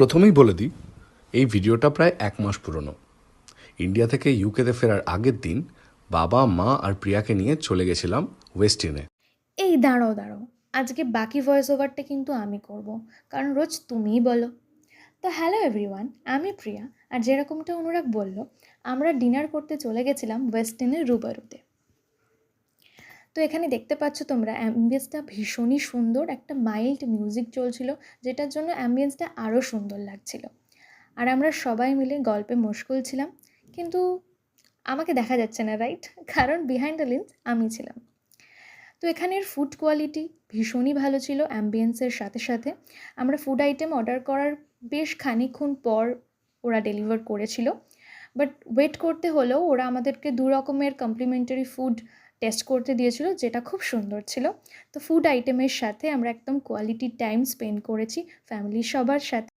প্রথমেই বলে দিই, এই ভিডিওটা প্রায় এক মাস পুরনো। ইন্ডিয়া থেকে ইউকেতে ফেরার আগের দিন বাবা, মা আর প্রিয়াকে নিয়ে চলে গেছিলাম ওয়েস্ট ওয়েস্টিনে এই দাঁড়াও দাঁড়াও। আজকে বাকি ভয়েস ওভারটা কিন্তু আমি করব, কারণ রোজ তুমিই বলো। তো হ্যালো এভরিওয়ান, আমি প্রিয়া। আর যেরকমটা অনুরাগ বলল, আমরা ডিনার করতে চলে গেছিলাম ওয়েস্টিনের রুবারুতে। তো এখানে দেখতে পাচ্ছ তোমরা অ্যাম্বিয়েন্সটা ভীষণই সুন্দর, একটা মাইল্ড মিউজিক চলছিল, যেটার জন্য অ্যাম্বিয়েন্সটা আরও সুন্দর লাগছিল। আর আমরা সবাই মিলে গল্পে মশগুল ছিলাম, কিন্তু আমাকে দেখা যাচ্ছে না রাইট কারণ বিহাইন্ড দ্য লিন্স আমি ছিলাম। তো এখানের ফুড কোয়ালিটি ভীষণই ভালো ছিল অ্যাম্বিয়েন্সের সাথে সাথে। আমরা ফুড আইটেম অর্ডার করার বেশ খানিকক্ষণ পর ওরা ডেলিভার করেছিল। বাট ওয়েট করতে হলেও ওরা আমাদেরকে দু রকমের কমপ্লিমেন্টারি ফুড টেস্ট করতে দিয়েছিল, যেটা খুব সুন্দর ছিল। তো ফুড আইটেমের সাথে আমরা একদম কোয়ালিটি টাইম স্পেন্ড করেছি ফ্যামিলির সবার সাথে।